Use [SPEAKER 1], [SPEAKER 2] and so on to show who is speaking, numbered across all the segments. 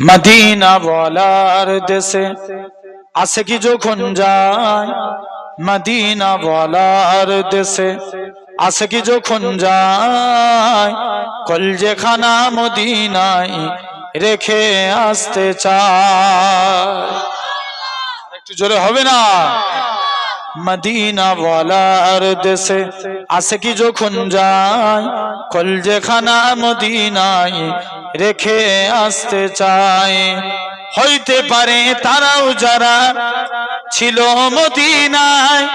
[SPEAKER 1] Medina বলার দেশে আসে কি যখন যায়? মদিনা বলার দেশে আসে কি যখন যায়? কলজে খানা মদিনায় রেখে আসতে চায়। একটু জোরে হবে না? মদিনা বলার দেশে আসে কি যখন যায়? কলজে খানা মদিনায় রেখে আসতে চায়। হইতে পারে তারাও যারা ছিল মদিনায়,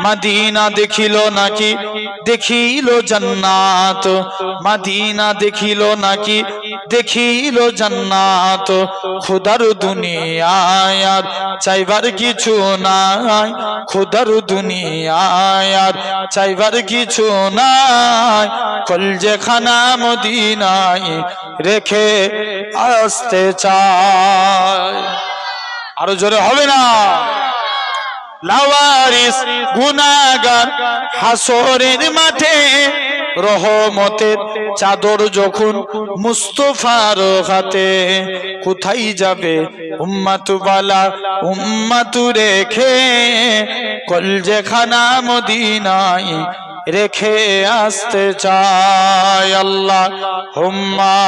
[SPEAKER 1] মদিনা দেখিল নাকি, দেখিল জান্নাত। মদিনা দেখিল নাকি, দেখিল জান্নাত। খুদার দুনিয়ায় চাইবার কিছু নাই। খুদার দুনিয়ায় চাইবার কিছু নাই। কলজে খানা মদিনায় রেখে আসতে চায়। আরও জোরে হবে না। লাওয়ারিস গুনাগার হাসরের মাঠে রহমতের চাদর যখন মুস্তফার হাতে, কোথায় যাবে উম্মাতু বালা উম্মাতু রেখে? কলজে খানা মদিনায় রেখে আসতে চায় আল্লাহ। হুম্মা